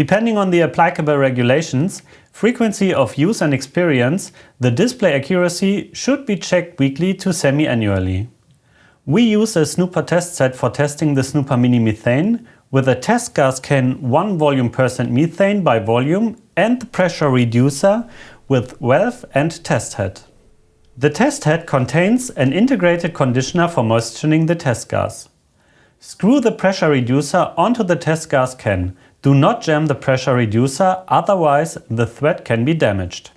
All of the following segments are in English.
Depending on the applicable regulations, frequency of use and experience, the display accuracy should be checked weekly to semi-annually. We use a Snooper test set for testing the Snooper Mini Methane with a test gas can 1 volume percent methane by volume and the pressure reducer with valve and test head. The test head contains an integrated conditioner for moistening the test gas. Screw the pressure reducer onto the test gas can. Do not jam the pressure reducer, otherwise the thread can be damaged.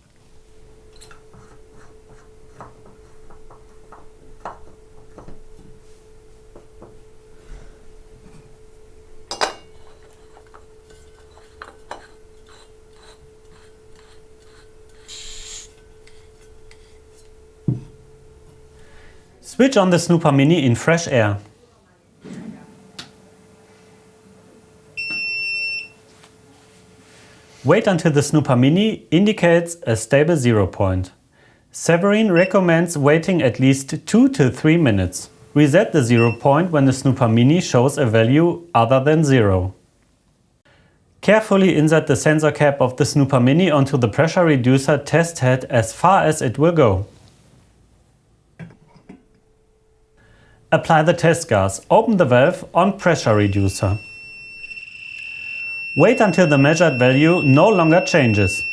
Switch on the Snooper Mini in fresh air. Wait until the Snooper Mini indicates a stable zero point. Severin recommends waiting at least 2 to 3 minutes. Reset the zero point when the Snooper Mini shows a value other than 0. Carefully insert the sensor cap of the Snooper Mini onto the pressure reducer test head as far as it will go. Apply the test gas. Open the valve on pressure reducer. Wait until the measured value no longer changes.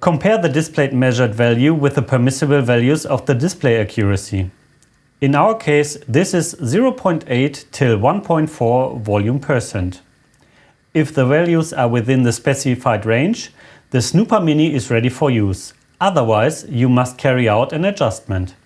Compare the displayed measured value with the permissible values of the display accuracy. In our case, this is 0.8 till 1.4 volume percent. If the values are within the specified range, the Snooper Mini is ready for use. Otherwise, you must carry out an adjustment.